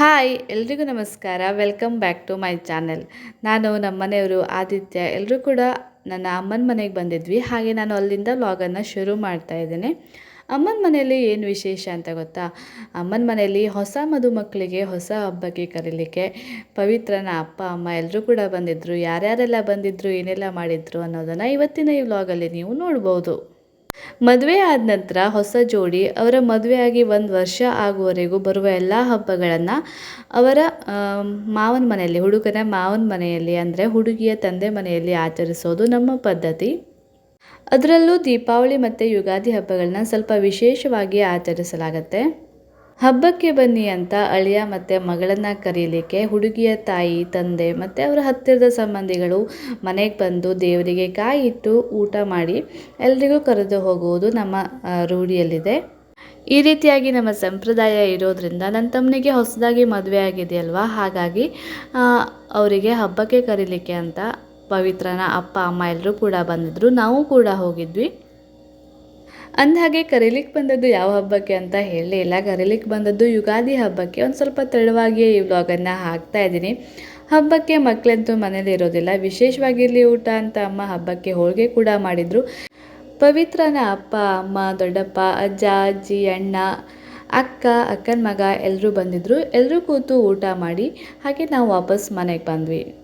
Hi, ಎಲ್ರಿಗೂ ನಮಸ್ಕಾರ. Welcome back to my channel ನಾನು ನಮ್ಮ ಮನೆಯವರು ಆದಿತ್ಯ. ಎಲ್ಲರೂ ಕೂಡ ನನ್ನ ಅಮ್ಮನ ಮನೆಗೆ ಬಂದಿದ್ವಿ. ಹಾಗೆ ನಾನು ಅಲ್ಲಿಂದ ವ್ಲಾಗನ್ನು ಶುರು ಮಾಡ್ತಾ ಇದ್ದೇನೆ. ಅಮ್ಮನ ಮನೆಯಲ್ಲಿ ಏನು ವಿಶೇಷ ಅಂತ ಗೊತ್ತಾ? ಅಮ್ಮನ ಮನೆಯಲ್ಲಿ ಹೊಸ ಮದುಮಕ್ಕಳಿಗೆ ಹೊಸ ಹಬ್ಬಕ್ಕೆ ಕರೀಲಿಕ್ಕೆ ಪವಿತ್ರನ ಅಪ್ಪ, ಅಮ್ಮ ಎಲ್ಲರೂ ಕೂಡ ಬಂದಿದ್ದರು ಯಾರ್ಯಾರೆಲ್ಲ ಬಂದಿದ್ದರು ಏನೆಲ್ಲ ಮಾಡಿದ್ರು ಅನ್ನೋದನ್ನು ಇವತ್ತಿನ ಈ ವ್ಲಾಗಲ್ಲಿ ನೀವು ನೋಡ್ಬೋದು. ಮದುವೆ ಆದ ನಂತರ ಹೊಸ ಜೋಡಿ, ಅವರ ಮದುವೆಯಾಗಿ ಒಂದು ವರ್ಷ ಆಗುವವರೆಗೂ ಬರುವ ಎಲ್ಲ ಹಬ್ಬಗಳನ್ನು ಅವರ ಮಾವನ ಮನೆಯಲ್ಲಿ, ಹುಡುಗನ ಮಾವನ ಮನೆಯಲ್ಲಿ, ಅಂದರೆ ಹುಡುಗಿಯ ತಂದೆ ಮನೆಯಲ್ಲಿ ಆಚರಿಸೋದು ನಮ್ಮ ಪದ್ಧತಿ. ಅದರಲ್ಲೂ ದೀಪಾವಳಿ ಮತ್ತು ಯುಗಾದಿ ಹಬ್ಬಗಳನ್ನ ಸ್ವಲ್ಪ ವಿಶೇಷವಾಗಿ ಆಚರಿಸಲಾಗುತ್ತೆ. ಹಬ್ಬಕ್ಕೆ ಬನ್ನಿ ಅಂತ ಅಳಿಯ ಮತ್ತು ಮಗಳನ್ನು ಕರೀಲಿಕ್ಕೆ ಹುಡುಗಿಯ ತಾಯಿ, ತಂದೆ ಮತ್ತು ಅವರ ಹತ್ತಿರದ ಸಂಬಂಧಿಗಳು ಮನೆಗೆ ಬಂದು ದೇವರಿಗೆ ಕಾಯಿ ಇಟ್ಟು ಊಟ ಮಾಡಿ ಎಲ್ರಿಗೂ ಕರೆದು ಹೋಗುವುದು ನಮ್ಮ ರೂಢಿಯಲ್ಲಿದೆ. ಈ ರೀತಿಯಾಗಿ ನಮ್ಮ ಸಂಪ್ರದಾಯ ಇರೋದ್ರಿಂದ ನನ್ನ ತಮ್ಮನಿಗೆ ಹೊಸದಾಗಿ ಮದುವೆ ಆಗಿದೆಯಲ್ವಾ? ಹಾಗಾಗಿ ಅವರಿಗೆ ಹಬ್ಬಕ್ಕೆ ಕರೀಲಿಕ್ಕೆ ಅಂತ ಪವಿತ್ರನ ಅಪ್ಪ, ಅಮ್ಮ ಎಲ್ಲರೂ ಕೂಡ ಬಂದಿದ್ದರು ನಾವು ಕೂಡ ಹೋಗಿದ್ವಿ. ಅಂದಹಾಗೆ ಕರೀಲಿಕ್ಕೆ ಬಂದದ್ದು ಯಾವ ಹಬ್ಬಕ್ಕೆ ಅಂತ ಹೇಳಲೇ ಇಲ್ಲ. ಕರೀಲಿಕ್ಕೆ ಬಂದದ್ದು ಯುಗಾದಿ ಹಬ್ಬಕ್ಕೆ. ಒಂದು ಸ್ವಲ್ಪ ತಡವಾಗಿಯೇ ಈ ವ್ಲಾಗನ್ನು ಹಾಕ್ತಾ ಇದ್ದೀನಿ. ಹಬ್ಬಕ್ಕೆ ಮಕ್ಕಳಂತೂ ಮನೇಲಿ ಇರೋದಿಲ್ಲ. ವಿಶೇಷವಾಗಿರಲಿ ಊಟ ಅಂತ ಅಮ್ಮ ಹಬ್ಬಕ್ಕೆ ಹೋಳಿಗೆ ಕೂಡ ಮಾಡಿದರು. ಪವಿತ್ರನ ಅಪ್ಪ, ಅಮ್ಮ, ದೊಡ್ಡಪ್ಪ, ಅಜ್ಜ, ಅಜ್ಜಿ, ಅಣ್ಣ, ಅಕ್ಕ, ಅಕ್ಕನ ಮಗ ಎಲ್ಲರೂ ಬಂದಿದ್ದರು ಎಲ್ಲರೂ ಕೂತು ಊಟ ಮಾಡಿ ಹಾಗೆ ನಾವು ವಾಪಸ್ ಮನೆಗೆ ಬಂದ್ವಿ.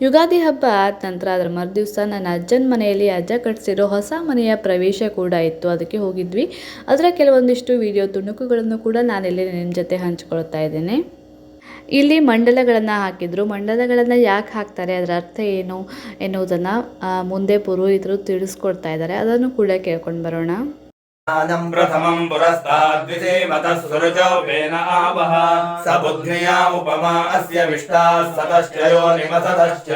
ಯುಗಾದಿ ಹಬ್ಬ ಆದ ನಂತರ ಅದರ ಮರುದಿವಸ ನನ್ನ ಅಜ್ಜನ ಮನೆಯಲ್ಲಿ ಅಜ್ಜ ಕಟ್ಸಿರೋ ಹೊಸ ಮನೆಯ ಪ್ರವೇಶ ಕೂಡ ಇತ್ತು. ಅದಕ್ಕೆ ಹೋಗಿದ್ವಿ. ಅದರ ಕೆಲವೊಂದಿಷ್ಟು ವಿಡಿಯೋ ತುಣುಕುಗಳನ್ನು ಕೂಡ ನಾನಿಲ್ಲಿ ನಿಮ್ಮ ಜೊತೆ ಹಂಚಿಕೊಳ್ತಾ ಇದ್ದೇನೆ. ಇಲ್ಲಿ ಮಂಡಲಗಳನ್ನು ಹಾಕಿದ್ರು. ಮಂಡಲಗಳನ್ನು ಯಾಕೆ ಹಾಕ್ತಾರೆ? ಅದರ ಅರ್ಥ ಏನು ಎನ್ನುವುದನ್ನು ಮುಂದೆ ಪುರೋಹಿತರು ತಿಳಿಸ್ಕೊಡ್ತಾ ಇದ್ದಾರೆ. ಅದನ್ನು ಕೂಡ ಕೇಳ್ಕೊಂಡು ಬರೋಣ. प्रथमम् पुरस्ताद्विधीमतः सुरजो वेन आवह स बुध्न्या उपमा अस्य विष्टाः सतश्चयो निमसतश्च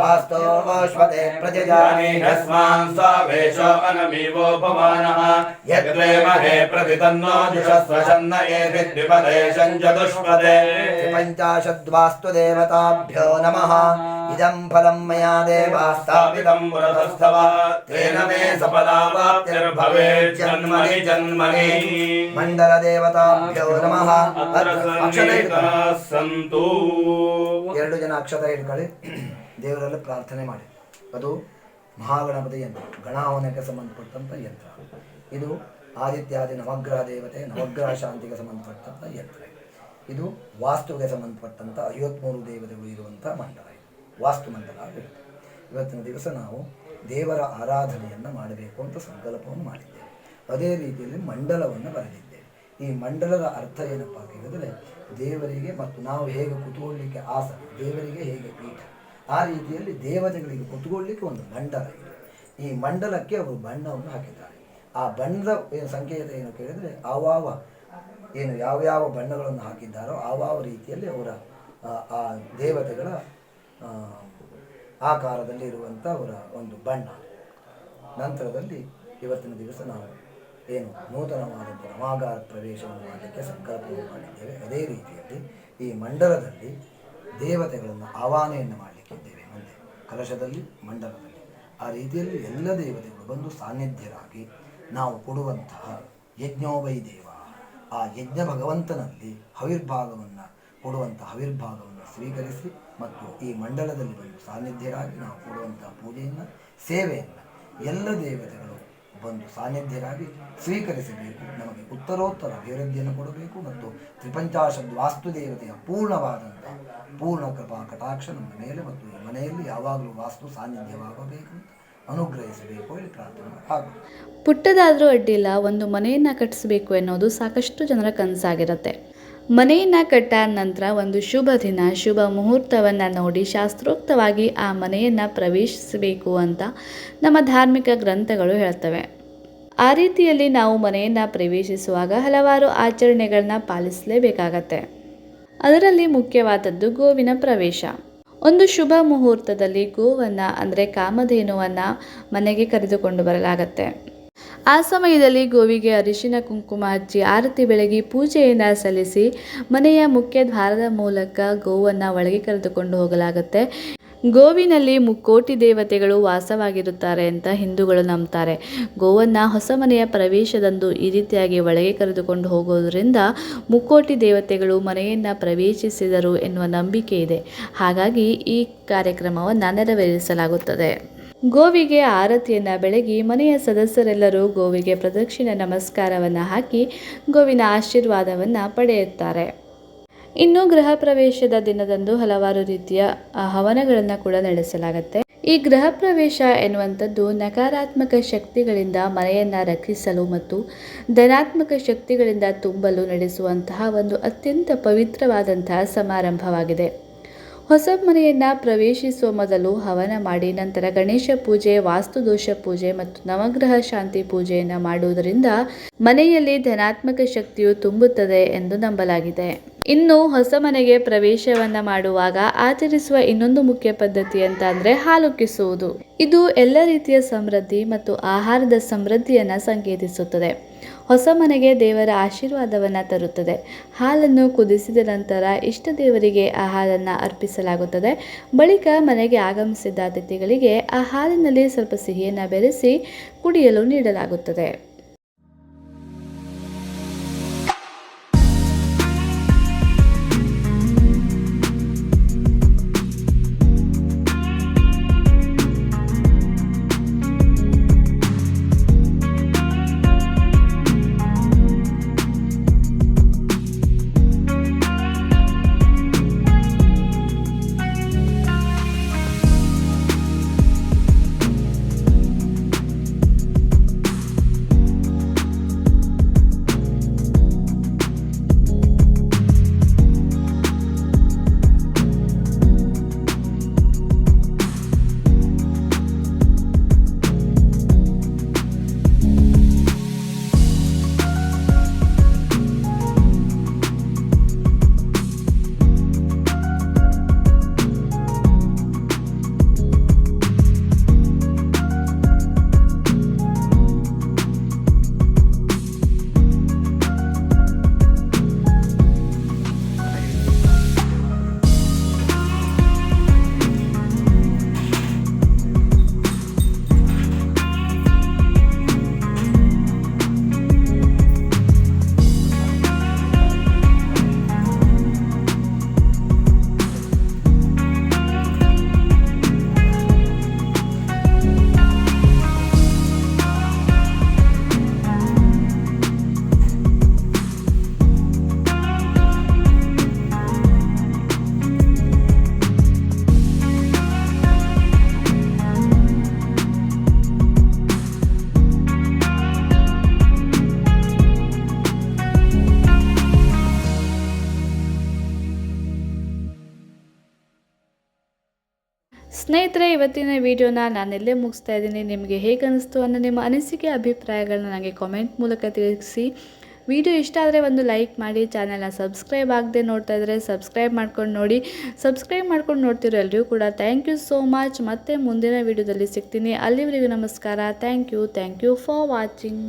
वास्तोश्वते प्रतिजाने ह्यस्मान् स्वावेश अनमीवोपमानः यद्वेमहे प्रतितन्नो जुषस्वशन्न एति द्विपदेशम् चतुष्पदे पञ्चाशद्वास्तु देवताभ्यो नमः इदम् फलम् मया देवास्तापितम् पुरतस्थवा तेन मे सफलावाप्तिर्भवेज्जन्मनि जन्मनि। मण्डलदेवताभ्यो ಸಂತು ಎರಡು ಜನ ಅಕ್ಷತ ಹಿಡ್ಕೊಳ್ಳಿ. ದೇವರಲ್ಲಿ ಪ್ರಾರ್ಥನೆ ಮಾಡಿ. ಅದು ಮಹಾಗಣಪತಿ ಯಂತ್ರ ಗಣಾವನಕ್ಕೆ ಸಂಬಂಧಪಟ್ಟಂಥ ಯಂತ್ರ. ಇದು ಆದಿತ್ಯಾದಿ ನವಗ್ರಹ ದೇವತೆ ನವಗ್ರಹ ಶಾಂತಿಗೆ ಸಂಬಂಧಪಟ್ಟಂಥ ಯಂತ್ರ. ಇದು ವಾಸ್ತುವಿಗೆ ಸಂಬಂಧಪಟ್ಟಂಥ ಐವತ್ಮೂರು ದೇವತೆಗಳು ಇರುವಂಥ ಮಂಡಲ ಇದು. ವಾಸ್ತು ಮಂಡಲ ಇವತ್ತಿನ ದಿವಸ ನಾವು ದೇವರ ಆರಾಧನೆಯನ್ನು ಮಾಡಬೇಕು ಅಂತ ಸಂಕಲ್ಪವನ್ನು ಮಾಡಿದ್ದೇವೆ. ಅದೇ ರೀತಿಯಲ್ಲಿ ಮಂಡಲವನ್ನು ಬರೆದಿದ್ದೇವೆ. ಈ ಮಂಡಲದ ಅರ್ಥ ಏನಪ್ಪ ಅಂತ ದೇವರಿಗೆ ಮತ್ತು ನಾವು ಹೇಗೆ ಕುತ್ಕೊಳ್ಳಿಕ್ಕೆ ಆಸನ ದೇವರಿಗೆ ಹೇಗೆ ಪೀಠ? ಆ ರೀತಿಯಲ್ಲಿ ದೇವತೆಗಳಿಗೆ ಕುತ್ಕೊಳ್ಳಿಕ್ಕೆ ಒಂದು ಮಂಡಲ ಇದೆ. ಈ ಮಂಡಲಕ್ಕೆ ಅವರು ಬಣ್ಣವನ್ನು ಹಾಕಿದ್ದಾರೆ. ಆ ಬಣ್ಣದ ಸಂಕೇತ ಏನು ಕೇಳಿದರೆ ಆವಾವ ಏನು ಯಾವ್ಯಾವ ಬಣ್ಣಗಳನ್ನು ಹಾಕಿದ್ದಾರೋ ಆವಾವ ರೀತಿಯಲ್ಲಿ ಅವರ ಆ, ದೇವತೆಗಳ ಆಕಾರದಲ್ಲಿ ಇರುವಂಥ ಅವರ ಒಂದು ಬಣ್ಣ. ನಂತರದಲ್ಲಿ ಇವತ್ತಿನ ದಿವಸ ನಾವು ಏನು ನೂತನವಾದಂಥ ನವಾಗಾರ ಪ್ರವೇಶವನ್ನು ಮಾಡಲಿಕ್ಕೆ ಸಂಕಲ್ಪವನ್ನು ಮಾಡಿದ್ದೇವೆ. ಅದೇ ರೀತಿಯಲ್ಲಿ ಈ ಮಂಡಲದಲ್ಲಿ ದೇವತೆಗಳನ್ನು ಆವಾಹನೆಯನ್ನು ಮಾಡಲಿಕ್ಕಿದ್ದೇವೆ ಮುಂದೆ ಕಲಶದಲ್ಲಿ, ಮಂಡಲದಲ್ಲಿ. ಆ ರೀತಿಯಲ್ಲಿ ಎಲ್ಲ ದೇವತೆಗಳು ಬಂದು ಸಾನ್ನಿಧ್ಯರಾಗಿ ನಾವು ಕೊಡುವಂತಹ ಯಜ್ಞೋಬೈ ದೇವ. ಆ ಯಜ್ಞ ಭಗವಂತನಲ್ಲಿ ಹವಿರ್ಭಾಗವನ್ನು ಕೊಡುವಂಥ ಆವಿರ್ಭಾವವನ್ನು ಸ್ವೀಕರಿಸಿ ಮತ್ತು ಈ ಮಂಡಲದಲ್ಲಿ ಬಂದು ಸಾನ್ನಿಧ್ಯರಾಗಿ ನಾವು ಕೊಡುವಂಥ ಪೂಜೆಯನ್ನು, ಸೇವೆಯನ್ನು ಎಲ್ಲ ದೇವತೆಗಳು ಬಂದು ಸಾನ್ನಿಧ್ಯರಾಗಿ ಸ್ವೀಕರಿಸಬೇಕು. ನಮಗೆ ಉತ್ತರೋತ್ತರ ಅಭಿವೃದ್ಧಿಯನ್ನು ಕೊಡಬೇಕು ಮತ್ತು ತ್ರಿಪಂಚಾಶದ್ ವಾಸ್ತು ದೇವತೆಯ ಪೂರ್ಣವಾದಂಥ ಪೂರ್ಣ ಕೃಪಾ ಕಟಾಕ್ಷ ನಮ್ಮ ಮೇಲೆ ಮತ್ತು ಈ ಮನೆಯಲ್ಲಿ ಯಾವಾಗಲೂ ವಾಸ್ತು ಸಾನ್ನಿಧ್ಯವಾಗಬೇಕು ಅನುಗ್ರಹಿಸಬೇಕು ಹೇಳಿ ಪ್ರಾರ್ಥನೆ ಪುಟ್ಟದಾದರೂ ಅಡ್ಡಿಲ್ಲ ಒಂದು ಮನೆಯನ್ನು ಕಟ್ಟಿಸಬೇಕು ಎನ್ನುವುದು ಸಾಕಷ್ಟು ಜನರ ಕನಸಾಗಿರುತ್ತೆ. ಮನೆಯನ್ನು ಕಟ್ಟಾದ ನಂತರ ಒಂದು ಶುಭ ದಿನ, ಶುಭ ಮುಹೂರ್ತವನ್ನು ನೋಡಿ ಶಾಸ್ತ್ರೋಕ್ತವಾಗಿ ಆ ಮನೆಯನ್ನು ಪ್ರವೇಶಿಸಬೇಕು ಅಂತ ನಮ್ಮ ಧಾರ್ಮಿಕ ಗ್ರಂಥಗಳು ಹೇಳ್ತವೆ. ಆ ರೀತಿಯಲ್ಲಿ ನಾವು ಮನೆಯನ್ನು ಪ್ರವೇಶಿಸುವಾಗ ಹಲವಾರು ಆಚರಣೆಗಳನ್ನ ಪಾಲಿಸಲೇಬೇಕಾಗತ್ತೆ. ಅದರಲ್ಲಿ ಮುಖ್ಯವಾದದ್ದು ಗೋವಿನ ಪ್ರವೇಶ. ಒಂದು ಶುಭ ಮುಹೂರ್ತದಲ್ಲಿ ಗೋವನ್ನು, ಅಂದರೆ ಕಾಮಧೇನುವನ್ನು ಮನೆಗೆ ಕರೆದುಕೊಂಡು ಬರಲಾಗತ್ತೆ. ಆ ಸಮಯದಲ್ಲಿ ಗೋವಿಗೆ ಅರಿಶಿನ ಕುಂಕುಮ ಹಚ್ಚಿ ಆರತಿ ಬೆಳಗಿ ಪೂಜೆಯನ್ನು ಸಲ್ಲಿಸಿ ಮನೆಯ ಮುಖ್ಯ ದ್ವಾರದ ಮೂಲಕ ಗೋವನ್ನು ಒಳಗೆ ಕರೆದುಕೊಂಡು ಹೋಗಲಾಗುತ್ತೆ. ಗೋವಿನಲ್ಲಿ ಮುಕ್ಕೋಟಿ ದೇವತೆಗಳು ವಾಸವಾಗಿರುತ್ತಾರೆ ಅಂತ ಹಿಂದೂಗಳು ನಂಬ್ತಾರೆ. ಗೋವನ್ನು ಹೊಸ ಮನೆಯ ಪ್ರವೇಶದಂದು ಈ ರೀತಿಯಾಗಿ ಒಳಗೆ ಕರೆದುಕೊಂಡು ಹೋಗೋದರಿಂದ ಮುಕ್ಕೋಟಿ ದೇವತೆಗಳು ಮನೆಯನ್ನು ಪ್ರವೇಶಿಸಿದರು ಎನ್ನುವ ನಂಬಿಕೆ ಇದೆ. ಹಾಗಾಗಿ ಈ ಕಾರ್ಯಕ್ರಮವನ್ನು ನೆರವೇರಿಸಲಾಗುತ್ತದೆ. ಗೋವಿಗೆ ಆರತಿಯನ್ನು ಬೆಳಗಿ ಮನೆಯ ಸದಸ್ಯರೆಲ್ಲರೂ ಗೋವಿಗೆ ಪ್ರದಕ್ಷಿಣೆ ನಮಸ್ಕಾರವನ್ನು ಹಾಕಿ ಗೋವಿನ ಆಶೀರ್ವಾದವನ್ನು ಪಡೆಯುತ್ತಾರೆ. ಇನ್ನು ಗೃಹ ಪ್ರವೇಶದ ದಿನದಂದು ಹಲವಾರು ರೀತಿಯ ಹವನಗಳನ್ನು ಕೂಡ ನಡೆಸಲಾಗುತ್ತೆ. ಈ ಗೃಹ ಪ್ರವೇಶ ಎನ್ನುವಂಥದ್ದು ನಕಾರಾತ್ಮಕ ಶಕ್ತಿಗಳಿಂದ ಮನೆಯನ್ನು ರಕ್ಷಿಸಲು ಮತ್ತು ಧನಾತ್ಮಕ ಶಕ್ತಿಗಳಿಂದ ತುಂಬಲು ನಡೆಸುವಂತಹ ಒಂದು ಅತ್ಯಂತ ಪವಿತ್ರವಾದಂತಹ ಸಮಾರಂಭವಾಗಿದೆ. ಹೊಸ ಮನೆಯನ್ನು ಪ್ರವೇಶಿಸುವ ಮೊದಲು ಹವನ ಮಾಡಿ, ನಂತರ ಗಣೇಶ ಪೂಜೆ ವಾಸ್ತುದೋಷ ಪೂಜೆ ಮತ್ತು ನವಗ್ರಹ ಶಾಂತಿ ಪೂಜೆಯನ್ನು ಮಾಡುವುದರಿಂದ ಮನೆಯಲ್ಲಿ ಧನಾತ್ಮಕ ಶಕ್ತಿಯು ತುಂಬುತ್ತದೆ ಎಂದು ನಂಬಲಾಗಿದೆ. ಇನ್ನು ಹೊಸ ಮನೆಗೆ ಪ್ರವೇಶವನ್ನ ಮಾಡುವಾಗ ಆಚರಿಸುವ ಇನ್ನೊಂದು ಮುಖ್ಯ ಪದ್ಧತಿ ಅಂತ ಅಂದ್ರೆ ಹಾಲು ಕಿಸುವುದು ಇದು ಎಲ್ಲ ರೀತಿಯ ಸಮೃದ್ಧಿ ಮತ್ತು ಆಹಾರದ ಸಮೃದ್ಧಿಯನ್ನ ಸಂಕೇತಿಸುತ್ತದೆ. ಹೊಸ ಮನೆಗೆ ದೇವರ ಆಶೀರ್ವಾದವನ್ನು ತರುತ್ತದೆ. ಹಾಲನ್ನು ಕುದಿಸಿದ ನಂತರ ಇಷ್ಟ ದೇವರಿಗೆ ಆ ಹಾಲನ್ನು ಅರ್ಪಿಸಲಾಗುತ್ತದೆ. ಬಳಿಕ ಮನೆಗೆ ಆಗಮಿಸಿದ ಅತಿಥಿಗಳಿಗೆ ಆ ಹಾಲಿನಲ್ಲಿ ಸ್ವಲ್ಪ ಸಿಹಿಯನ್ನು ಬೆರೆಸಿ ಕುಡಿಯಲು ನೀಡಲಾಗುತ್ತದೆ. ಸ್ನೇಹಿತರೆ, ಇವತ್ತಿನ ವಿಡಿಯೋನ ನಾನೆಲ್ಲೇ ಮುಗಿಸ್ತಾ ಇದ್ದೀನಿ. ನಿಮಗೆ ಹೇಗೆ ಅನಿಸ್ತು ಅನ್ನೋ ನಿಮ್ಮ ಅನಿಸಿಕೆ, ಅಭಿಪ್ರಾಯಗಳನ್ನ ನನಗೆ ಕಾಮೆಂಟ್ ಮೂಲಕ ತಿಳಿಸಿ. ವಿಡಿಯೋ ಇಷ್ಟ ಆದರೆ ಒಂದು ಲೈಕ್ ಮಾಡಿ, ಚಾನೆಲ್ನ ಸಬ್ಸ್ಕ್ರೈಬ್ ಆಗದೆ ನೋಡ್ತಾ ಇದ್ದರೆ ಸಬ್ಸ್ಕ್ರೈಬ್ ಮಾಡ್ಕೊಂಡು ನೋಡಿ. ಸಬ್ಸ್ಕ್ರೈಬ್ ಮಾಡ್ಕೊಂಡು ನೋಡ್ತಿರೋ ಎಲ್ಲರಿಗೂ ಕೂಡ ಥ್ಯಾಂಕ್ ಯು ಸೋ ಮಚ್ ಮತ್ತೆ ಮುಂದಿನ ವಿಡಿಯೋದಲ್ಲಿ ಸಿಗ್ತೀನಿ. ಅಲ್ಲಿವರೆಗೂ ನಮಸ್ಕಾರ. Thank you thank you for watching